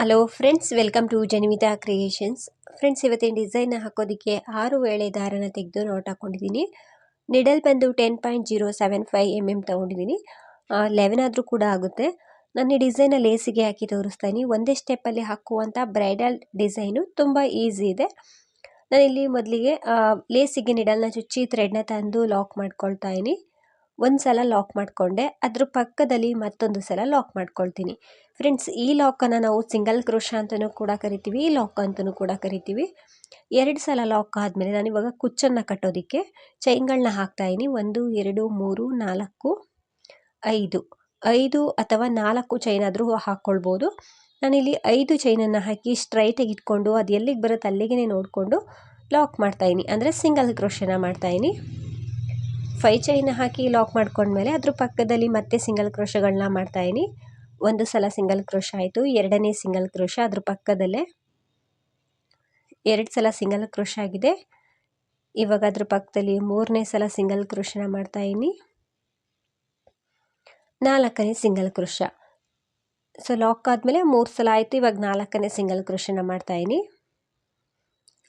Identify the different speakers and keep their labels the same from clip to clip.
Speaker 1: Hello friends welcome to Janimita creations friends ಇವತ್ತಿನ design ಹಾಕೋದಕ್ಕೆ ಆರು ವೇಳೆ ದಾರನ ತೆಗೆದು ನೋಟ್ ಹಾಕ್ಕೊಂಡಿದ್ದೀನಿ ನಿಡಲ್ ಬಂದು ten point zero seven five M M ತೊಗೊಂಡಿದ್ದೀನಿ. ಲೆವೆನ್ ಆದರೂ ಕೂಡ ಆಗುತ್ತೆ. ನಾನು ಈ ಡಿಸೈನ ಲೇಸಿಗೆ ಹಾಕಿ ತೋರಿಸ್ತೀನಿ. ಒಂದೇ ಸ್ಟೆಪ್ಪಲ್ಲಿ ಹಾಕುವಂಥ ಬ್ರೈಡಲ್ ಡಿಸೈನು ತುಂಬ ಈಸಿ ಇದೆ. ನಾನಿಲ್ಲಿ ಮೊದಲಿಗೆ ಲೇಸಿಗೆ ನಿಡಲ್ನ ಚುಚ್ಚಿ ಥ್ರೆಡ್ನ ತಂದು ಲಾಕ್ ಮಾಡ್ಕೊಳ್ತಾ ಇದ್ದೀನಿ. ಒಂದು ಸಲ ಲಾಕ್ ಮಾಡಿಕೊಂಡೆ, ಅದ್ರ ಪಕ್ಕದಲ್ಲಿ ಮತ್ತೊಂದು ಸಲ ಲಾಕ್ ಮಾಡ್ಕೊಳ್ತೀನಿ. ಫ್ರೆಂಡ್ಸ್ ಈ ಲಾಕನ್ನು ನಾವು ಸಿಂಗಲ್ ಕ್ರೋಶ ಅಂತಲೂ ಕೂಡ ಕರಿತೀವಿ, ಈ ಲಾಕ್ ಅಂತಲೂ ಕೂಡ ಕರಿತೀವಿ. ಎರಡು ಸಲ ಲಾಕ್ ಆದಮೇಲೆ ನಾನು ಇವಾಗ ಕುಚ್ಚನ್ನು ಕಟ್ಟೋದಕ್ಕೆ ಚೈನ್ಗಳನ್ನ ಹಾಕ್ತಾಯಿನಿ ಒಂದು, ಎರಡು, ಮೂರು, ನಾಲ್ಕು, ಐದು. ಐದು ಅಥವಾ ನಾಲ್ಕು ಚೈನ್ ಆದರೂ ಹಾಕ್ಕೊಳ್ಬೋದು ನಾನಿಲ್ಲಿ ಐದು ಚೈನನ್ನು ಹಾಕಿ ಸ್ಟ್ರೈಟಾಗಿ ಇಟ್ಕೊಂಡು ಅದು ಎಲ್ಲಿಗೆ ಬರುತ್ತೆ ಅಲ್ಲಿಗೆ ನೋಡಿಕೊಂಡು ಲಾಕ್ ಮಾಡ್ತಾಯಿನಿ ಅಂದರೆ ಸಿಂಗಲ್ ಕ್ರೋಶನ ಮಾಡ್ತಾಯಿನಿ ಫೈ ಚೈನ್ ಹಾಕಿ ಲಾಕ್ ಮಾಡ್ಕೊಂಡ್ಮೇಲೆ ಅದ್ರ ಪಕ್ಕದಲ್ಲಿ ಮತ್ತೆ ಸಿಂಗಲ್ ಕ್ರೋಶಗಳನ್ನ ಮಾಡ್ತಾಯಿದ್ದೀನಿ ಒಂದು ಸಲ ಸಿಂಗಲ್ ಕ್ರೋಶ ಆಯಿತು, ಎರಡನೇ ಸಿಂಗಲ್ ಕ್ರೋಶ ಅದ್ರ ಪಕ್ಕದಲ್ಲೇ. ಎರಡು ಸಲ ಸಿಂಗಲ್ ಕ್ರೋಶ ಆಗಿದೆ. ಇವಾಗ ಅದ್ರ ಪಕ್ಕದಲ್ಲಿ ಮೂರನೇ ಸಲ ಸಿಂಗಲ್ ಕ್ರೋಶನ ಮಾಡ್ತಾಯಿನಿ. ನಾಲ್ಕನೇ ಸಿಂಗಲ್ ಕ್ರೋಶ. ಸೊ, ಲಾಕ್ ಆದಮೇಲೆ ಮೂರು ಸಲ ಆಯಿತು, ಇವಾಗ ನಾಲ್ಕನೇ ಸಿಂಗಲ್ ಕ್ರೋಶನ ಮಾಡ್ತಾಯಿನಿ.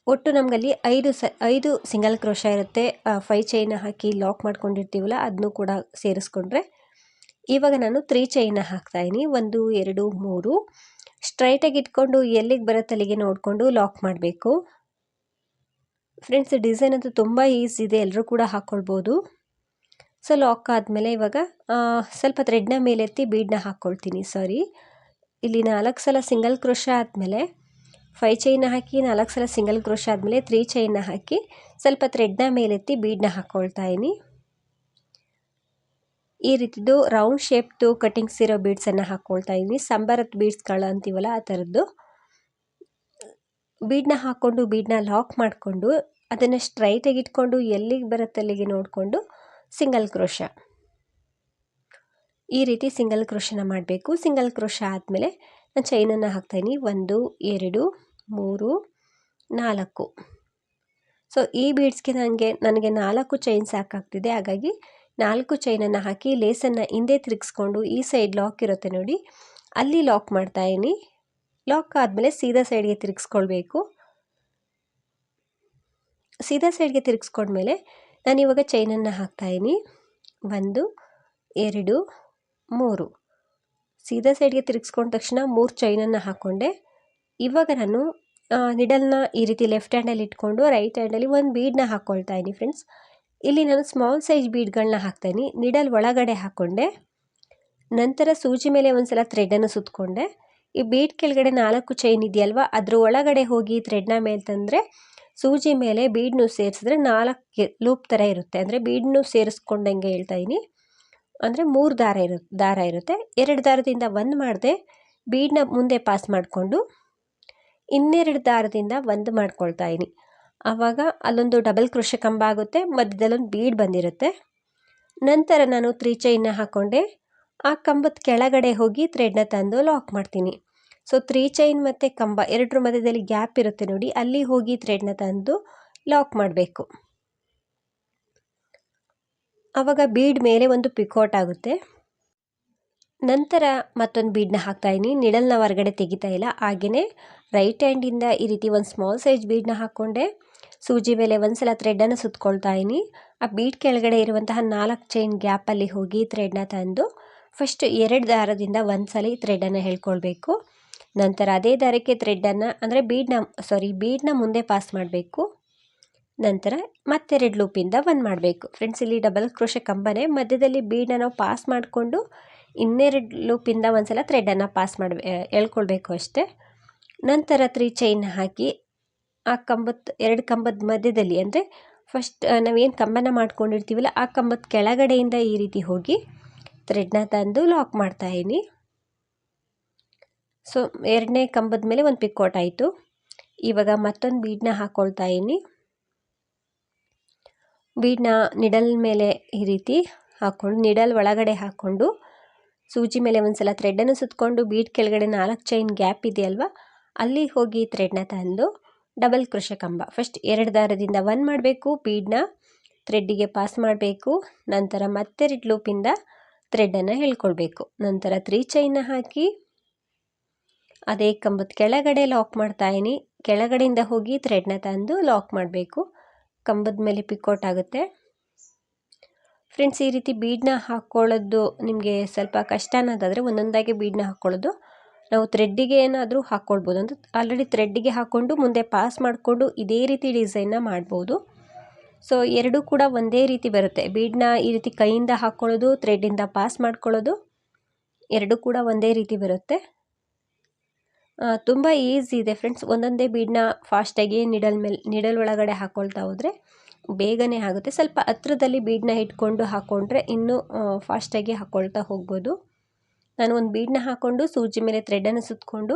Speaker 1: ಒಟ್ಟು ನಮಗಲ್ಲಿ ಐದು ಸ, ಐದು ಸಿಂಗಲ್ ಕ್ರೋಶ ಇರುತ್ತೆ. ಫೈ ಚೈನ ಹಾಕಿ ಲಾಕ್ ಮಾಡ್ಕೊಂಡಿರ್ತೀವಲ್ಲ ಅದನ್ನು ಕೂಡ ಸೇರಿಸ್ಕೊಂಡ್ರೆ. ಇವಾಗ ನಾನು ತ್ರೀ ಚೈನ ಹಾಕ್ತಾಯಿನಿ ಒಂದು, ಎರಡು, ಮೂರು. ಸ್ಟ್ರೈಟಾಗಿ ಇಟ್ಕೊಂಡು ಎಲ್ಲಿಗೆ ಬರುತ್ತೆ ಅಲ್ಲಿಗೆ ನೋಡಿಕೊಂಡು ಲಾಕ್ ಮಾಡಬೇಕು. ಫ್ರೆಂಡ್ಸ್ ಡಿಸೈನ್ ಅಂತೂ ತುಂಬ ಈಸಿ ಇದೆ. ಎಲ್ಲರೂ ಕೂಡ ಹಾಕ್ಕೊಳ್ಬೋದು ಸೊ ಲಾಕ್ ಆದಮೇಲೆ ಇವಾಗ ಸ್ವಲ್ಪ ಥ್ರೆಡ್ನ ಮೇಲೆತ್ತಿ ಬೀಡನ್ನ ಹಾಕ್ಕೊಳ್ತೀನಿ ಸಾರಿ ಇಲ್ಲಿ ನಾಲ್ಕು ಸಲ ಸಿಂಗಲ್ ಕ್ರೋಶ ಆದಮೇಲೆ ಫೈ ಚೈನ್ನ ಹಾಕಿ, ನಾಲ್ಕು ಸಲ ಸಿಂಗಲ್ ಕ್ರೋಶ ಆದಮೇಲೆ ತ್ರೀ ಚೈನ್ನ ಹಾಕಿ, ಸ್ವಲ್ಪ ಥ್ರೆಡ್ನ ಮೇಲೆತ್ತಿ ಬೀಡನ್ನ ಹಾಕ್ಕೊಳ್ತಾ ಇದ್ದೀನಿ ಈ ರೀತಿದು ರೌಂಡ್ ಶೇಪ್ದು ಕಟಿಂಗ್ಸ್ ಇರೋ ಬೀಡ್ಸನ್ನು ಹಾಕ್ಕೊಳ್ತಾ ಇದ್ದೀನಿ ಸಂಬಾರದ ಬೀಡ್ಸ್ಗಳು ಅಂತೀವಲ್ಲ, ಆ ಥರದ್ದು ಬೀಡನ್ನ ಹಾಕ್ಕೊಂಡು ಬೀಡನ್ನ ಲಾಕ್ ಮಾಡಿಕೊಂಡು, ಅದನ್ನು ಸ್ಟ್ರೈಟಾಗಿ ಇಟ್ಕೊಂಡು ಎಲ್ಲಿಗೆ ಬರುತ್ತೆ ಅಲ್ಲಿಗೆ ನೋಡಿಕೊಂಡು ಸಿಂಗಲ್ ಕ್ರೋಶ ಈ ರೀತಿ ಸಿಂಗಲ್ ಕ್ರೋಶನ ಮಾಡಬೇಕು. ಸಿಂಗಲ್ ಕ್ರೋಶ ಆದಮೇಲೆ ನಾನು ಚೈನನ್ನು ಹಾಕ್ತಾಯಿನಿ ಒಂದು, ಎರಡು, ಮೂರು, ನಾಲ್ಕು. ಸೊ ಈ ಬೀಡ್ಸ್ಗೆ ನನಗೆ ನನಗೆ ನಾಲ್ಕು ಚೈನ್ ಸಾಕಾಗ್ತಿದೆ ಹಾಗಾಗಿ ನಾಲ್ಕು ಚೈನನ್ನು ಹಾಕಿ ಲೇಸನ್ನು ಹಿಂದೆ ತಿರುಗಿಸ್ಕೊಂಡು ಈ ಸೈಡ್ ಲಾಕ್ ಇರುತ್ತೆ ನೋಡಿ. ಅಲ್ಲಿ ಲಾಕ್ ಮಾಡ್ತಾಯಿನಿ ಲಾಕ್ ಆದಮೇಲೆ ಸೀದಾ ಸೈಡ್ಗೆ ತಿರುಗಿಸ್ಕೊಳ್ಬೇಕು. ಸೀದಾ ಸೈಡ್ಗೆ ತಿರುಗಿಸ್ಕೊಂಡ್ಮೇಲೆ ನಾನು ಇವಾಗ ಚೈನನ್ನು ಹಾಕ್ತಾಯಿನಿ ಒಂದು, ಎರಡು, ಮೂರು. ಸೀದಾ ಸೈಡ್ಗೆ ತಿರುಗಿಸ್ಕೊಂಡ ತಕ್ಷಣ ಮೂರು ಚೈನನ್ನು ಹಾಕ್ಕೊಂಡೆ ಇವಾಗ ನಾನು ನಿಡಲ್ನ ಈ ರೀತಿ ಲೆಫ್ಟ್ ಹ್ಯಾಂಡಲ್ಲಿ ಇಟ್ಕೊಂಡು ರೈಟ್ ಹ್ಯಾಂಡಲ್ಲಿ ಒಂದು ಬೀಡನ್ನ ಹಾಕ್ಕೊಳ್ತಾ ಇದ್ದೀನಿ ಫ್ರೆಂಡ್ಸ್ ಇಲ್ಲಿ ನಾನು ಸ್ಮಾಲ್ ಸೈಜ್ ಬೀಡ್ಗಳನ್ನ ಹಾಕ್ತಾಯಿನಿ ನಿಡಲ್ ಒಳಗಡೆ ಹಾಕ್ಕೊಂಡೆ ನಂತರ ಸೂಜಿ ಮೇಲೆ ಒಂದು ಸಲ ಥ್ರೆಡನ್ನು ಸುತ್ತಕೊಂಡೆ ಈ ಬೀಡ್ ಕೆಳಗಡೆ ನಾಲ್ಕು ಚೈನ್ ಇದೆಯಲ್ವ, ಅದ್ರ ಒಳಗಡೆ ಹೋಗಿ ಥ್ರೆಡ್ನ ಮೇಲೆ ತಂದರೆ ಸೂಜಿ ಮೇಲೆ ಬೀಡ್ನು ಸೇರಿಸಿದ್ರೆ ನಾಲ್ಕು ಲೂಪ್ ಥರ ಇರುತ್ತೆ. ಅಂದರೆ ಬೀಡ್ನು ಸೇರಿಸ್ಕೊಂಡಂಗೆ ಹೇಳ್ತಾ ಇದ್ದೀನಿ. ಅಂದರೆ ಮೂರು ದಾರ ಇರು, ದಾರ ಇರುತ್ತೆ. ಎರಡು ದಾರದಿಂದ ಒಂದು ಮಾಡಿದೆ ಬೀಡನ್ನ ಮುಂದೆ ಪಾಸ್ ಮಾಡಿಕೊಂಡು ಇನ್ನೆರಡು ದಾರದಿಂದ ಒಂದು ಮಾಡ್ಕೊಳ್ತಾ ಇದ್ದೀನಿ ಆವಾಗ ಅಲ್ಲೊಂದು ಡಬಲ್ ಕೃಷಿ ಕಂಬ ಆಗುತ್ತೆ, ಮಧ್ಯದಲ್ಲೊಂದು ಬೀಡ್ ಬಂದಿರುತ್ತೆ. ನಂತರ ನಾನು ತ್ರೀ ಚೈನ್ನ ಹಾಕ್ಕೊಂಡೆ ಆ ಕಂಬದ ಕೆಳಗಡೆ ಹೋಗಿ ಥ್ರೆಡ್ನ ತಂದು ಲಾಕ್ ಮಾಡ್ತೀನಿ. ಸೊ ತ್ರೀ ಚೈನ್ ಮತ್ತು ಕಂಬ ಎರಡರ ಮಧ್ಯದಲ್ಲಿ ಗ್ಯಾಪ್ ಇರುತ್ತೆ ನೋಡಿ, ಅಲ್ಲಿ ಹೋಗಿ ಥ್ರೆಡ್ನ ತಂದು ಲಾಕ್ ಮಾಡಬೇಕು. ಆವಾಗ ಬೀಡ್ ಮೇಲೆ ಒಂದು ಪಿಕೋಟ್ ಆಗುತ್ತೆ. ನಂತರ ಮತ್ತೊಂದು ಬೀಡನ್ನ ಹಾಕ್ತಾಯಿದ್ದೀನಿ ನಿಡಲ್ನ ಹೊರಗಡೆ ತೆಗಿತಾ ಇಲ್ಲ. ಹಾಗೆಯೇ ರೈಟ್ ಹ್ಯಾಂಡಿಂದ ಈ ರೀತಿ ಒಂದು ಸ್ಮಾಲ್ ಸೈಜ್ ಬೀಡ್ನ ಹಾಕ್ಕೊಂಡೆ. ಸೂಜಿ ಮೇಲೆ ಒಂದು ಸಲ ಥ್ರೆಡನ್ನು ಸುತ್ಕೊಳ್ತಾ ಇದ್ದೀನಿ ಆ ಬೀಡ್ ಕೆಳಗಡೆ ಇರುವಂತಹ ನಾಲ್ಕು ಚೈನ್ ಗ್ಯಾಪಲ್ಲಿ ಹೋಗಿ ಥ್ರೆಡ್ನ ತಂದು ಫಸ್ಟ್ ಎರಡು ದಾರದಿಂದ ಒಂದು ಸಲ ಥ್ರೆಡನ್ನು ಹೇಳ್ಕೊಳ್ಬೇಕು. ನಂತರ ಅದೇ ದಾರಕ್ಕೆ ಥ್ರೆಡ್ಡನ್ನು ಅಂದರೆ ಬೀಡ್ನ ಸಾರಿ ಬೀಡ್ನ ಮುಂದೆ ಪಾಸ್ ಮಾಡಬೇಕು. ನಂತರ ಮತ್ತೆರಡು ಲೂಪಿಂದ ಒಂದು ಮಾಡಬೇಕು. ಫ್ರೆಂಡ್ಸ್ ಇಲ್ಲಿ ಡಬಲ್ ಕ್ರೋಶೆ ಕಂಬನೇ ಮಧ್ಯದಲ್ಲಿ ಬೀಡನ್ನ ನಾವು ಪಾಸ್ ಮಾಡಿಕೊಂಡು ಇನ್ನೆರಡು ಲೂಪಿಂದ ಒಂದು ಸಲ ಥ್ರೆಡನ್ನು ಪಾಸ್ ಮಾಡಿ ಎಳ್ಕೊಳ್ಬೇಕು ಅಷ್ಟೇ. ನಂತರ ತ್ರೀ ಚೈನ್ ಹಾಕಿ ಆ ಕಂಬದ, ಎರಡು ಕಂಬದ ಮಧ್ಯದಲ್ಲಿ ಅಂದರೆ ಫಸ್ಟ್ ನಾವೇನು ಕಂಬನ ಮಾಡ್ಕೊಂಡಿರ್ತೀವಲ್ಲ ಆ ಕಂಬದ ಕೆಳಗಡೆಯಿಂದ ಈ ರೀತಿ ಹೋಗಿ ಥ್ರೆಡ್ನ ತಂದು ಲಾಕ್ ಮಾಡ್ತಾ ಮಾಡ್ತಾಯಿನಿ ಸೊ ಎರಡನೇ ಕಂಬದ ಮೇಲೆ ಒಂದು ಪಿಕ್ಕೋಟ್ ಆಯಿತು. ಇವಾಗ ಮತ್ತೊಂದು ಬೀಡನ್ನ ಹಾಕ್ಕೊಳ್ತಾ ಇದ್ದೀನಿ ಬೀಡನ್ನ ನಿಡಲ್ ಮೇಲೆ ಈ ರೀತಿ ಹಾಕ್ಕೊಂಡು, ನಿಡಲ್ ಒಳಗಡೆ ಹಾಕ್ಕೊಂಡು, ಸೂಜಿ ಮೇಲೆ ಒಂದು ಸಲ ಥ್ರೆಡನ್ನು ಸುತ್ತಕೊಂಡು ಬೀಡ್ ಕೆಳಗಡೆ ನಾಲ್ಕು ಚೈನ್ ಗ್ಯಾಪ್ ಇದೆಯಲ್ವ, ಅಲ್ಲಿ ಹೋಗಿ ಥ್ರೆಡ್ನ ತಂದು ಡಬಲ್ ಕೃಷ ಕಂಬ. ಫಸ್ಟ್ ಎರಡು ದಾರದಿಂದ ಒನ್ ಮಾಡಬೇಕು ಬೀಡನ್ನ ಥ್ರೆಡ್ಡಿಗೆ ಪಾಸ್ ಮಾಡಬೇಕು, ನಂತರ ಮತ್ತೆರಡು ಲೂಪಿಂದ ಥ್ರೆಡ್ಡನ್ನು ಹೇಳ್ಕೊಳ್ಬೇಕು. ನಂತರ ತ್ರೀ ಚೈನ್ನ ಹಾಕಿ, ಅದೇ ಕಂಬದ ಕೆಳಗಡೆ ಲಾಕ್ ಮಾಡ್ತಾಯಿನಿ ಕೆಳಗಡೆಯಿಂದ ಹೋಗಿ ಥ್ರೆಡ್ನ ತಂದು ಲಾಕ್ ಮಾಡಬೇಕು. ಕಂಬದ ಮೇಲೆ ಪಿಕೌಟ್ ಆಗುತ್ತೆ. ಫ್ರೆಂಡ್ಸ್ ಈ ರೀತಿ ಬೀಡನ್ನ ಹಾಕ್ಕೊಳ್ಳೋದು ನಿಮಗೆ ಸ್ವಲ್ಪ ಕಷ್ಟ ಅನ್ನೋದಾದರೆ ಒಂದೊಂದಾಗಿ ಬೀಡನ್ನ ಹಾಕ್ಕೊಳ್ಳೋದು ನಾವು ಥ್ರೆಡ್ಡಿಗೆ ಏನಾದರೂ ಹಾಕ್ಕೊಳ್ಬೋದು ಅಂತ ಆಲ್ರೆಡಿ ಥ್ರೆಡ್ಡಿಗೆ ಹಾಕ್ಕೊಂಡು ಮುಂದೆ ಪಾಸ್ ಮಾಡಿಕೊಂಡು ಇದೇ ರೀತಿ ಡಿಸೈನ್ನ ಮಾಡ್ಬೋದು. ಸೊ ಎರಡೂ ಕೂಡ ಒಂದೇ ರೀತಿ ಬರುತ್ತೆ. ಬೀಡನ್ನ ಈ ರೀತಿ ಕೈಯಿಂದ ಹಾಕ್ಕೊಳ್ಳೋದು ಥ್ರೆಡ್ಡಿಂದ ಪಾಸ್ ಮಾಡ್ಕೊಳ್ಳೋದು, ಎರಡೂ ಕೂಡ ಒಂದೇ ರೀತಿ ಬರುತ್ತೆ. ತುಂಬ ಈಸಿ ಇದೆ ಫ್ರೆಂಡ್ಸ್ ಒಂದೊಂದೇ ಬೀಡನ್ನ ಫಾಸ್ಟಾಗಿ ನಿಡಲ್ ಮೇಲೆ ನಿಡಲ್ ಒಳಗಡೆ ಹಾಕ್ಕೊಳ್ತಾ ಹೋದರೆ ಬೇಗನೆ ಆಗುತ್ತೆ. ಸ್ವಲ್ಪ ಹತ್ರದಲ್ಲಿ ಬೀಡನ್ನ ಇಟ್ಕೊಂಡು ಹಾಕ್ಕೊಂಡ್ರೆ ಇನ್ನೂ ಫಾಸ್ಟಾಗಿ ಹಾಕ್ಕೊಳ್ತಾ ಹೋಗ್ಬೋದು. ನಾನು ಒಂದು ಬೀಡನ್ನ ಹಾಕ್ಕೊಂಡು ಸೂಜಿ ಮೇಲೆ ಥ್ರೆಡನ್ನು ಸುತ್ತಕೊಂಡು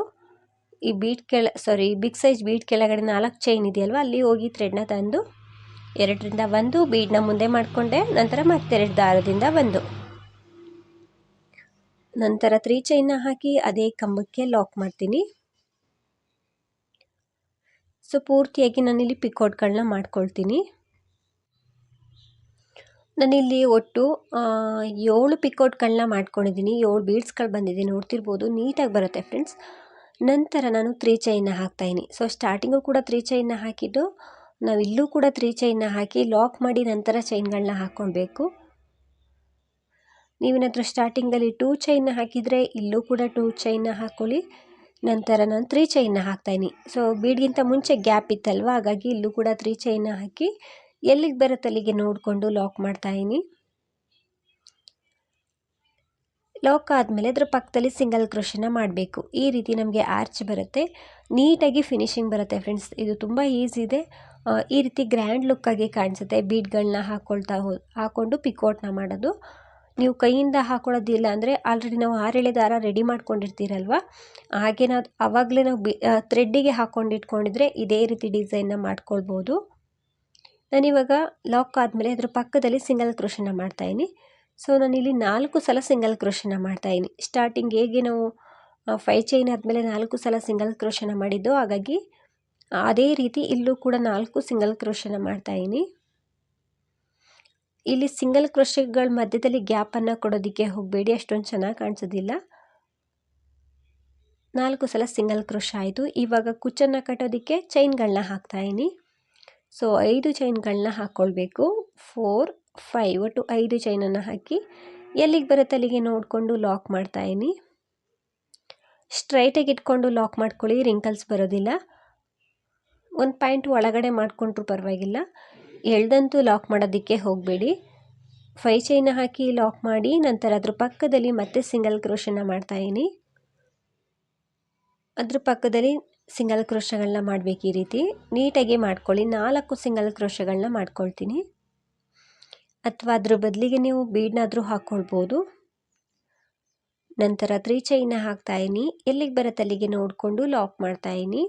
Speaker 1: ಈ ಬೀಡ್ ಕೆಳ ಸಾರಿ ಬಿಗ್ ಸೈಜ್ ಬೀಡ್ ಕೆಳಗಡೆ ನಾಲ್ಕು ಚೈನ್ ಇದೆಯಲ್ವ, ಅಲ್ಲಿ ಹೋಗಿ ಥ್ರೆಡ್ನ ತಂದು, ಎರಡರಿಂದ ಒಂದು ಬೀಡನ್ನ ಮುಂದೆ ಮಾಡಿಕೊಂಡೆ, ನಂತರ ಮತ್ತೆರಡು ದಾರದಿಂದ ಒಂದು. ನಂತರ ತ್ರೀ ಚೈನ್ನ ಹಾಕಿ ಅದೇ ಕಂಬಕ್ಕೆ ಲಾಕ್ ಮಾಡ್ತೀನಿ. ಸೊ ಪೂರ್ತಿಯಾಗಿ ನಾನಿಲ್ಲಿ ಪಿಕೋಟ್ಗಳನ್ನ ಮಾಡ್ಕೊಳ್ತೀನಿ. ನಾನಿಲ್ಲಿ ಒಟ್ಟು ಏಳು ಪಿಕೋಟ್ಗಳನ್ನ ಮಾಡ್ಕೊಂಡಿದ್ದೀನಿ. ಏಳು ಬೀಡ್ಸ್ಗಳು ಬಂದಿದೆ. ನೋಡ್ತಿರ್ಬೋದು, ನೀಟಾಗಿ ಬರುತ್ತೆ ಫ್ರೆಂಡ್ಸ್ ನಂತರ ನಾನು ತ್ರೀ ಚೈನ್ನ ಹಾಕ್ತಾಯಿನಿ ಸೊ ಸ್ಟಾರ್ಟಿಂಗು ಕೂಡ ತ್ರೀ ಚೈನ್ನ ಹಾಕಿದ್ದು ನಾವು ಇಲ್ಲೂ ಕೂಡ ತ್ರೀ ಚೈನ್ನ ಹಾಕಿ ಲಾಕ್ ಮಾಡಿ ನಂತರ ಚೈನ್ಗಳನ್ನ ಹಾಕ್ಕೊಳ್ಬೇಕು. ನೀವೇನಾದರೂ ಸ್ಟಾರ್ಟಿಂಗಲ್ಲಿ ಟೂ ಚೈನ್ನ ಹಾಕಿದರೆ ಇಲ್ಲೂ ಕೂಡ ಟೂ ಚೈನ್ನ ಹಾಕ್ಕೊಳ್ಳಿ ನಂತರ ನಾನು ತ್ರೀ ಚೈನ್ನ ಹಾಕ್ತಾಯಿನಿ ಸೊ ಬೀಡ್ಗಿಂತ ಮುಂಚೆ ಗ್ಯಾಪ್ ಇತ್ತಲ್ವ? ಹಾಗಾಗಿ ಇಲ್ಲೂ ಕೂಡ ತ್ರೀ ಚೈನ್ನ ಹಾಕಿ ಎಲ್ಲಿಗೆ ಬರುತ್ತೆ ಅಲ್ಲಿಗೆ ನೋಡಿಕೊಂಡು ಲಾಕ್ ಮಾಡ್ತಾಯಿನಿ ಲಾಕ್ ಆದಮೇಲೆ ಅದರ ಪಕ್ಕದಲ್ಲಿ ಸಿಂಗಲ್ ಕ್ರೋಶನ ಮಾಡಬೇಕು. ಈ ರೀತಿ ನಮಗೆ ಆರ್ಚ್ ಬರುತ್ತೆ. ನೀಟಾಗಿ ಫಿನಿಶಿಂಗ್ ಬರುತ್ತೆ ಫ್ರೆಂಡ್ಸ್ ಇದು ತುಂಬ ಈಸಿ ಇದೆ. ಈ ರೀತಿ ಗ್ರ್ಯಾಂಡ್ ಲುಕ್ಕಾಗಿ ಕಾಣಿಸುತ್ತೆ. ಬೀಡ್ಗಳನ್ನ ಹಾಕ್ಕೊಳ್ತಾ ಹೋ ಹಾಕ್ಕೊಂಡು ಪಿಕೋಟ್ನ ಮಾಡೋದು. ನೀವು ಕೈಯಿಂದ ಹಾಕೊಳ್ಳೋದಿಲ್ಲ ಅಂದರೆ ಆಲ್ರೆಡಿ ನಾವು ಆರೇಳೆ ದಾರ ರೆಡಿ ಮಾಡ್ಕೊಂಡಿರ್ತೀರಲ್ವ? ಹಾಗೆ ನಾವು ಆವಾಗಲೇ ನಾವು ಬಿ ಥ್ರೆಡ್ಡಿಗೆ ಹಾಕ್ಕೊಂಡಿಟ್ಕೊಂಡಿದ್ರೆ ಇದೇ ರೀತಿ ಡಿಸೈನ್ನ ಮಾಡ್ಕೊಳ್ಬೋದು. ನಾನಿವಾಗ ಲಾಕ್ ಆದಮೇಲೆ ಅದ್ರ ಪಕ್ಕದಲ್ಲಿ ಸಿಂಗಲ್ ಕ್ರೋಶನ ಮಾಡ್ತಾಯಿನಿ ಸೊ ನಾನಿಲ್ಲಿ ನಾಲ್ಕು ಸಲ ಸಿಂಗಲ್ ಕ್ರೋಶನ ಮಾಡ್ತಾಯಿನಿ ಸ್ಟಾರ್ಟಿಂಗ್ ಹೇಗೆ ನಾವು ಫೈ ಚೈನ್ ಆದಮೇಲೆ ನಾಲ್ಕು ಸಲ ಸಿಂಗಲ್ ಕ್ರೋಶನ ಮಾಡಿದ್ದು ಹಾಗಾಗಿ, ಅದೇ ರೀತಿ ಇಲ್ಲೂ ಕೂಡ ನಾಲ್ಕು ಸಿಂಗಲ್ ಕ್ರೋಶನ ಮಾಡ್ತಾಯಿನಿ ಇಲ್ಲಿ ಸಿಂಗಲ್ ಕ್ರೋಶಗಳ ಮಧ್ಯದಲ್ಲಿ ಗ್ಯಾಪನ್ನು ಕೊಡೋದಕ್ಕೆ ಹೋಗಬೇಡಿ, ಅಷ್ಟೊಂದು ಚೆನ್ನಾಗಿ ಕಾಣಿಸೋದಿಲ್ಲ. ನಾಲ್ಕು ಸಲ ಸಿಂಗಲ್ ಕ್ರೋಶ ಆಯಿತು. ಇವಾಗ ಕುಚ್ಚನ್ನು ಕಟ್ಟೋದಕ್ಕೆ ಚೈನ್ಗಳನ್ನ ಹಾಕ್ತಾಯಿನಿ ಸೊ ಐದು ಚೈನ್ಗಳನ್ನ ಹಾಕ್ಕೊಳ್ಬೇಕು ಫೋರ್ ಫೈವ್ ಒಟ್ಟು ಐದು ಚೈನನ್ನು ಹಾಕಿ ಎಲ್ಲಿಗೆ ಬರುತ್ತೆ ಅಲ್ಲಿಗೆ ನೋಡಿಕೊಂಡು ಲಾಕ್ ಮಾಡ್ತಾಯಿನಿ ಸ್ಟ್ರೈಟಾಗಿ ಇಟ್ಕೊಂಡು ಲಾಕ್ ಮಾಡ್ಕೊಳ್ಳಿ ರಿಂಕಲ್ಸ್ ಬರೋದಿಲ್ಲ. ಒಂದು ಪಾಯಿಂಟ್ ಒಳಗಡೆ ಮಾಡಿಕೊಂಡ್ರೂ ಪರವಾಗಿಲ್ಲ. ಎಳ್ದಂತೂ ಲಾಕ್ ಮಾಡೋದಕ್ಕೆ ಹೋಗಬೇಡಿ. ಫೈ ಚೈನ ಹಾಕಿ ಲಾಕ್ ಮಾಡಿ, ನಂತರ ಅದ್ರ ಪಕ್ಕದಲ್ಲಿ ಮತ್ತೆ ಸಿಂಗಲ್ ಕ್ರೋಶನ ಮಾಡ್ತಾಯಿನಿ ಅದ್ರ ಪಕ್ಕದಲ್ಲಿ ಸಿಂಗಲ್ ಕ್ರೋಶಗಳನ್ನ ಮಾಡಬೇಕು ಈ ರೀತಿ. ನೀಟಾಗಿ ಮಾಡ್ಕೊಳ್ಳಿ. ನಾಲ್ಕು ಸಿಂಗಲ್ ಕ್ರೋಶಗಳನ್ನ ಮಾಡ್ಕೊಳ್ತೀನಿ. ಅಥವಾ ಅದ್ರ ಬದಲಿಗೆ ನೀವು ಬೀಡ್ನಾದರೂ ಹಾಕ್ಕೊಳ್ಬೋದು ನಂತರ ತ್ರೀ ಚೈನ ಹಾಕ್ತಾಯಿನಿ ಎಲ್ಲಿಗೆ ಬರುತ್ತೆ ಅಲ್ಲಿಗೆ ನೋಡಿಕೊಂಡು ಲಾಕ್ ಮಾಡ್ತಾಯಿನಿ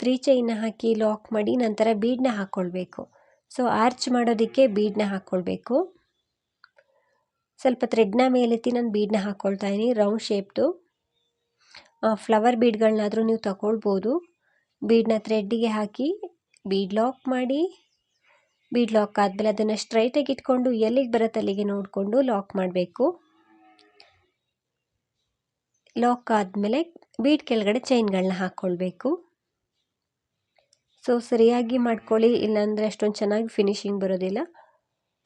Speaker 1: ತ್ರೀ ಚೈನ ಹಾಕಿ ಲಾಕ್ ಮಾಡಿ ನಂತರ ಬೀಡನ್ನ ಹಾಕ್ಕೊಳ್ಬೇಕು ಸೊ ಆರ್ಚ್ ಮಾಡೋದಕ್ಕೆ ಬೀಡನ್ನ ಹಾಕ್ಕೊಳ್ಬೇಕು ಸ್ವಲ್ಪ ಥ್ರೆಡ್ನ ಮೇಲೆತ್ತಿ ನಾನು ಬೀಡನ್ನ ಹಾಕ್ಕೊಳ್ತಾ ಇದ್ದೀನಿ ರೌಂಡ್ ಶೇಪ್ದು ಫ್ಲವರ್ ಬೀಡ್ಗಳನ್ನಾದರೂ ನೀವು ತಗೊಳ್ಬೋದು. ಬೀಡನ್ನ ಥ್ರೆಡ್ಡಿಗೆ ಹಾಕಿ ಬೀಡ್ ಲಾಕ್ ಮಾಡಿ. ಬೀಡ್ ಲಾಕ್ ಆದಮೇಲೆ ಅದನ್ನು ಸ್ಟ್ರೈಟಾಗಿ ಇಟ್ಕೊಂಡು ಎಲ್ಲಿಗೆ ಬರತ್ತೆ ಅಲ್ಲಿಗೆ ನೋಡಿಕೊಂಡು ಲಾಕ್ ಮಾಡಬೇಕು. ಲಾಕ್ ಆದಮೇಲೆ ಬೀಡ್ ಕೆಳಗಡೆ ಚೈನ್ಗಳನ್ನ ಹಾಕ್ಕೊಳ್ಬೇಕು ಸೊ ಸರಿಯಾಗಿ ಮಾಡ್ಕೊಳ್ಳಿ, ಇಲ್ಲಾಂದರೆ ಅಷ್ಟೊಂದು ಚೆನ್ನಾಗಿ ಫಿನಿಶಿಂಗ್ ಬರೋದಿಲ್ಲ.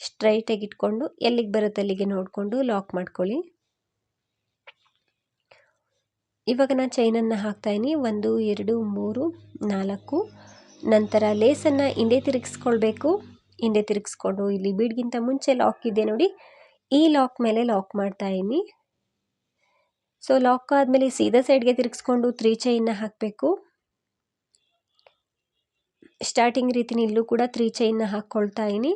Speaker 1: ಸ್ಟ್ರೈಟಾಗಿ ಇಟ್ಕೊಂಡು, ಎಲ್ಲಿಗೆ ಬರುತ್ತೆ ಅಲ್ಲಿಗೆ ನೋಡಿಕೊಂಡು ಲಾಕ್ ಮಾಡ್ಕೊಳ್ಳಿ. ಇವಾಗ ನಾನು ಚೈನನ್ನು ಹಾಕ್ತಾಯಿನಿ ಒಂದು, ಎರಡು, ಮೂರು, ನಾಲ್ಕು. ನಂತರ ಲೇಸನ್ನು ಹಿಂದೆ ತಿರುಗಿಸ್ಕೊಳ್ಬೇಕು. ಹಿಂದೆ ತಿರುಗಿಸ್ಕೊಂಡು ಇಲ್ಲಿ ಬೀಡ್ಗಿಂತ ಮುಂಚೆ ಲಾಕ್ ಇದೆ ನೋಡಿ. ಈ ಲಾಕ್ ಮೇಲೆ ಲಾಕ್ ಮಾಡ್ತಾಯಿನಿ ಸೊ ಲಾಕ್ ಆದಮೇಲೆ ಸೀದಾ ಸೈಡ್ಗೆ ತಿರುಗಿಸ್ಕೊಂಡು ತ್ರೀ ಚೈನ್ನ ಹಾಕಬೇಕು. ಸ್ಟಾರ್ಟಿಂಗ್ ರೀತಿ ಇಲ್ಲೂ ಕೂಡ ತ್ರೀ ಚೈನ್ನ ಹಾಕ್ಕೊಳ್ತಾ ಇದ್ದೀನಿ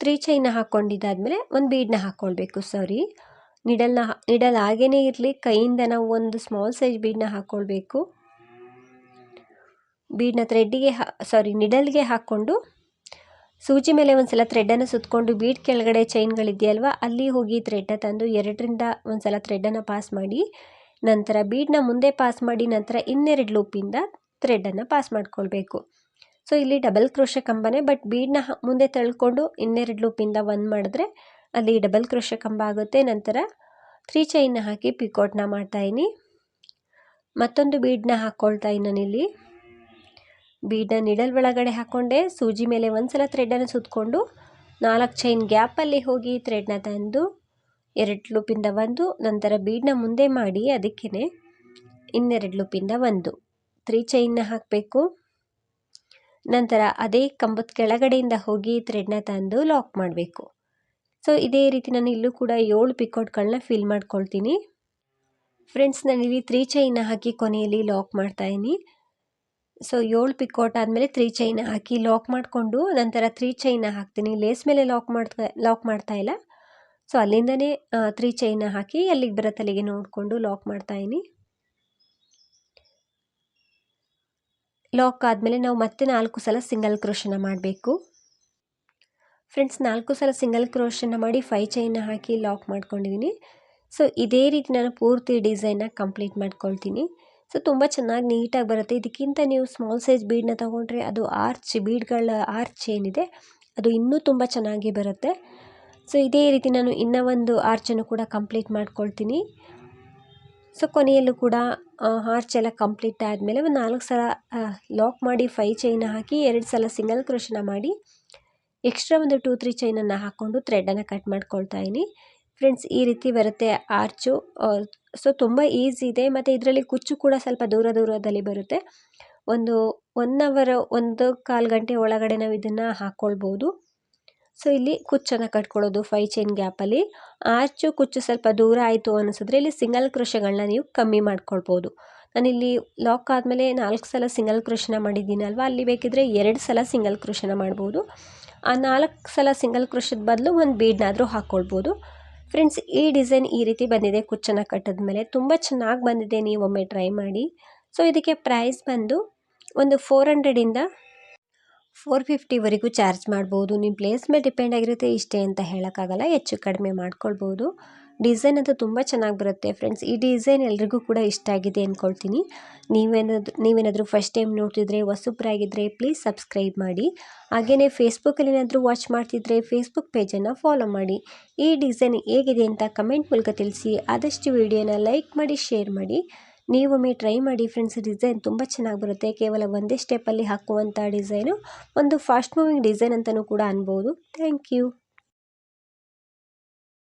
Speaker 1: ತ್ರೀ ಚೈನ್ನ ಹಾಕ್ಕೊಂಡಿದ್ದಾದಮೇಲೆ ಒಂದು ಬೀಡನ್ನ ಹಾಕ್ಕೊಳ್ಬೇಕು ಸಾರಿ ನಿಡಲ್ನ ನಿಡಲ್ ಹಾಗೇ ಇರಲಿ, ಕೈಯಿಂದ ನಾವು ಒಂದು ಸ್ಮಾಲ್ ಸೈಜ್ ಬೀಡನ್ನ ಹಾಕ್ಕೊಳ್ಬೇಕು ಬೀಡನ್ನ ಥ್ರೆಡ್ಡಿಗೆ ಹಾ ಸಾರಿ ನಿಡಲ್ಗೆ ಹಾಕ್ಕೊಂಡು ಸೂಜಿ ಮೇಲೆ ಒಂದು ಸಲ ಥ್ರೆಡ್ಡನ್ನು ಸುತ್ತಕೊಂಡು ಬೀಡ್ ಕೆಳಗಡೆ ಚೈನ್ಗಳಿದೆಯಲ್ವ ಅಲ್ಲಿ ಹೋಗಿ ಥ್ರೆಡ್ಡ ತಂದು ಎರಡರಿಂದ ಒಂದು ಸಲ ಥ್ರೆಡ್ಡನ್ನು ಪಾಸ್ ಮಾಡಿ, ನಂತರ ಬೀಡನ್ನ ಮುಂದೆ ಪಾಸ್ ಮಾಡಿ ನಂತರ ಇನ್ನೆರಡು ಲೂಪಿಂದ ಥ್ರೆಡನ್ನು ಪಾಸ್ ಮಾಡ್ಕೊಳ್ಬೇಕು. ಸೊ ಇಲ್ಲಿ ಡಬಲ್ ಕ್ರೋಶ ಕಂಬನೇ ಬಟ್ ಬೀಡನ್ನ ಮುಂದೆ ತಳ್ಕೊಂಡು ಇನ್ನೆರಡು ಲೂಪಿಂದ ಒಂದು ಮಾಡಿದ್ರೆ ಅಲ್ಲಿ ಡಬಲ್ ಕ್ರೋಶ ಕಂಬ ಆಗುತ್ತೆ. ನಂತರ ತ್ರೀ ಚೈನ್ನ ಹಾಕಿ ಪಿಕೋಟ್ನ ಮಾಡ್ತಾಯಿನಿ ಮತ್ತೊಂದು ಬೀಡನ್ನ ಹಾಕ್ಕೊಳ್ತಾ ನಾನಿಲ್ಲಿ ಬೀಡನ್ನ ನಿಡಲ್ ಒಳಗಡೆ ಹಾಕ್ಕೊಂಡೆ ಸೂಜಿ ಮೇಲೆ ಒಂದು ಸಲ ಥ್ರೆಡನ್ನು ಸುತ್ತಕೊಂಡು ನಾಲ್ಕು ಚೈನ್ ಗ್ಯಾಪಲ್ಲಿ ಹೋಗಿ ಥ್ರೆಡ್ನ ತಂದು ಎರಡು ಲೂಪಿಂದ ಒಂದು, ನಂತರ ಬೀಡನ್ನ ಮುಂದೆ ಮಾಡಿ ಅದಕ್ಕೇ ಇನ್ನೆರಡು ಲೂಪಿಂದ ಒಂದು. ತ್ರೀ ಚೈನ್ನ ಹಾಕಬೇಕು. ನಂತರ ಅದೇ ಕಂಬದ ಕೆಳಗಡೆಯಿಂದ ಹೋಗಿ ಥ್ರೆಡ್ನ ತಂದು ಲಾಕ್ ಮಾಡಬೇಕು. ಸೊ ಇದೇ ರೀತಿ ನಾನು ಇಲ್ಲೂ ಕೂಡ ಏಳು ಪಿಕೋಟ್ಗಳನ್ನ ಫಿಲ್ ಮಾಡ್ಕೊಳ್ತೀನಿ. ಫ್ರೆಂಡ್ಸ್ ನಾನಿಲ್ಲಿ ತ್ರೀ ಚೈನ್ನ ಹಾಕಿ ಕೊನೆಯಲ್ಲಿ ಲಾಕ್ ಮಾಡ್ತಾಯಿನಿ ಸೊ ಏಳು ಪಿಕೋಟ್ ಆದಮೇಲೆ ತ್ರೀ ಚೈನ ಹಾಕಿ ಲಾಕ್ ಮಾಡಿಕೊಂಡು ನಂತರ ತ್ರೀ ಚೈನ ಹಾಕ್ತೀನಿ. ಲೇಸ್ ಮೇಲೆ ಲಾಕ್ ಮಾಡ್ತಾ ಲಾಕ್ ಮಾಡ್ತಾ ಇಲ್ಲ. ಸೊ ಅಲ್ಲಿಂದನೇ ತ್ರೀ ಚೈನ ಹಾಕಿ ಅಲ್ಲಿಗೆ ಬರೋ ತಲೆಗೆ ನೋಡಿಕೊಂಡು ಲಾಕ್ ಮಾಡ್ತಾಯಿನಿ ಲಾಕ್ ಆದಮೇಲೆ ನಾವು ಮತ್ತೆ ನಾಲ್ಕು ಸಲ ಸಿಂಗಲ್ ಕ್ರೋಶನ ಮಾಡಬೇಕು. ಫ್ರೆಂಡ್ಸ್ ನಾಲ್ಕು ಸಲ ಸಿಂಗಲ್ ಕ್ರೋಶನ ಮಾಡಿ ಫೈ ಚೈನ ಹಾಕಿ ಲಾಕ್ ಮಾಡ್ಕೊಂಡಿದ್ದೀನಿ ಸೊ ಇದೇ ರೀತಿ ನಾನು ಪೂರ್ತಿ ಡಿಸೈನ್ನ ಕಂಪ್ಲೀಟ್ ಮಾಡ್ಕೊಳ್ತೀನಿ. ಸೊ ತುಂಬ ಚೆನ್ನಾಗಿ ನೀಟಾಗಿ ಬರುತ್ತೆ. ಇದಕ್ಕಿಂತ ನೀವು ಸ್ಮಾಲ್ ಸೈಜ್ ಬೀಡನ್ನ ತೊಗೊಂಡ್ರೆ ಅದು ಆರ್ಚ್ ಬೀಡ್ಗಳ ಆರ್ಚ್ ಏನಿದೆ ಅದು ಇನ್ನೂ ತುಂಬ ಚೆನ್ನಾಗಿ ಬರುತ್ತೆ. ಸೊ ಇದೇ ರೀತಿ ನಾನು ಇನ್ನೂ ಒಂದು ಆರ್ಚನ್ನು ಕೂಡ ಕಂಪ್ಲೀಟ್ ಮಾಡ್ಕೊಳ್ತೀನಿ. ಸೊ, ಕೊನೆಯಲ್ಲೂ ಕೂಡ ಆರ್ಚ್ ಎಲ್ಲ ಕಂಪ್ಲೀಟ್ ಆದಮೇಲೆ ಒಂದು ನಾಲ್ಕು ಸಲ ಲಾಕ್ ಮಾಡಿ ಫೈ ಚೈನ್ ಹಾಕಿ ಎರಡು ಸಲ ಸಿಂಗಲ್ ಕ್ರೋಶನ ಮಾಡಿ ಎಕ್ಸ್ಟ್ರಾ ಒಂದು ಟೂ ತ್ರೀ ಚೈನನ್ನು ಹಾಕ್ಕೊಂಡು ಥ್ರೆಡನ್ನು ಕಟ್ ಮಾಡ್ಕೊಳ್ತಾ ಇದ್ದೀನಿ. ಫ್ರೆಂಡ್ಸ್, ಈ ರೀತಿ ಬರುತ್ತೆ ಆರ್ಚು. ಸೊ, ತುಂಬ ಈಸಿ ಇದೆ. ಮತ್ತು ಇದರಲ್ಲಿ ಕುಚ್ಚು ಕೂಡ ಸ್ವಲ್ಪ ದೂರ ದೂರದಲ್ಲಿ ಬರುತ್ತೆ. ಒಂದು ಒನ್ ಅವರ್, ಒಂದು ಕಾಲು ಗಂಟೆ ಒಳಗಡೆ ನಾವು ಇದನ್ನು ಹಾಕ್ಕೊಳ್ಬೋದು ಸೊ ಇಲ್ಲಿ ಕುಚ್ಚನ್ನು ಕಟ್ಕೊಳ್ಳೋದು ಫೈ ಚೈನ್ ಗ್ಯಾಪಲ್ಲಿ ಆಚು ಕುಚ್ಚು ಸ್ವಲ್ಪ ದೂರ ಆಯಿತು ಅನಿಸಿದ್ರೆ ಇಲ್ಲಿ ಸಿಂಗಲ್ ಕೃಷಗಳನ್ನ ನೀವು ಕಮ್ಮಿ ಮಾಡ್ಕೊಳ್ಬೋದು. ನಾನಿಲ್ಲಿ ಲಾಕ್ ಆದಮೇಲೆ ನಾಲ್ಕು ಸಲ ಸಿಂಗಲ್ ಕೃಷನ ಮಾಡಿದ್ದೀನಲ್ವ ಅಲ್ಲಿ ಬೇಕಿದ್ರೆ ಎರಡು ಸಲ ಸಿಂಗಲ್ ಕೃಷನ ಮಾಡ್ಬೋದು. ಆ ನಾಲ್ಕು ಸಲ ಸಿಂಗಲ್ ಕೃಷದ ಬದಲು ಒಂದು ಬೀಡ್ನಾದರೂ ಹಾಕ್ಕೊಳ್ಬೋದು ಫ್ರೆಂಡ್ಸ್ ಈ ಡಿಸೈನ್ ಈ ರೀತಿ ಬಂದಿದೆ ಕುಚ್ಚನ್ನು ಕಟ್ಟಿದ ಮೇಲೆ ತುಂಬ ಚೆನ್ನಾಗಿ ಬಂದಿದೆ ನೀವು ಒಮ್ಮೆ ಟ್ರೈ ಮಾಡಿ. ಸೊ ಇದಕ್ಕೆ ಪ್ರೈಸ್ ಬಂದು ಒಂದು ಫೋರ್ ಹಂಡ್ರೆಡಿಂದ ಫೋರ್ ಫಿಫ್ಟಿವರೆಗೂ ಚಾರ್ಜ್ ಮಾಡ್ಬೋದು. ನಿಮ್ಮ ಪ್ಲೇಸ್ ಮೇಲೆ ಡಿಪೆಂಡ್ ಆಗಿರುತ್ತೆ. ಇಷ್ಟೇ ಅಂತ ಹೇಳೋಕ್ಕಾಗಲ್ಲ. ಹೆಚ್ಚು ಕಡಿಮೆ ಮಾಡ್ಕೊಳ್ಬೋದು. ಡಿಸೈನ್ ಅಂತೂ ತುಂಬ ಚೆನ್ನಾಗಿ ಬರುತ್ತೆ ಫ್ರೆಂಡ್ಸ್. ಈ ಡಿಸೈನ್ ಎಲ್ರಿಗೂ ಕೂಡ ಇಷ್ಟ ಆಗಿದೆ ಅಂದ್ಕೊಳ್ತೀನಿ ನೀವೇನಾದರೂ ನೀವೇನಾದರೂ ಫಸ್ಟ್ ಟೈಮ್ ನೋಡ್ತಿದ್ರೆ ಹೊಸಬ್ರಾಗಿದ್ದರೆ ಪ್ಲೀಸ್ ಸಬ್ಸ್ಕ್ರೈಬ್ ಮಾಡಿ. ಹಾಗೆಯೇ ಫೇಸ್ಬುಕ್ಕಲ್ಲಿ ಏನಾದರೂ ವಾಚ್ ಮಾಡ್ತಿದ್ರೆ ಫೇಸ್ಬುಕ್ ಪೇಜನ್ನು ಫಾಲೋ ಮಾಡಿ. ಈ ಡಿಸೈನ್ ಹೇಗಿದೆ ಅಂತ ಕಮೆಂಟ್ ಮೂಲಕ ತಿಳಿಸಿ. ಆದಷ್ಟು ವಿಡಿಯೋನ ಲೈಕ್ ಮಾಡಿ ಶೇರ್ ಮಾಡಿ. ನೀವೊಮ್ಮೆ ಟ್ರೈ ಮಾಡಿ ಫ್ರೆಂಡ್ಸ್ ಡಿಸೈನ್ ತುಂಬ ಚೆನ್ನಾಗಿ ಬರುತ್ತೆ. ಕೇವಲ ಒಂದೇ ಸ್ಟೆಪ್ಪಲ್ಲಿ ಹಾಕುವಂಥ ಡಿಸೈನು ಒಂದು ಫಾಸ್ಟ್ ಮೂವಿಂಗ್ ಡಿಸೈನ್ ಅಂತಲೂ ಕೂಡ ಅನ್ಬೋದು. Thank you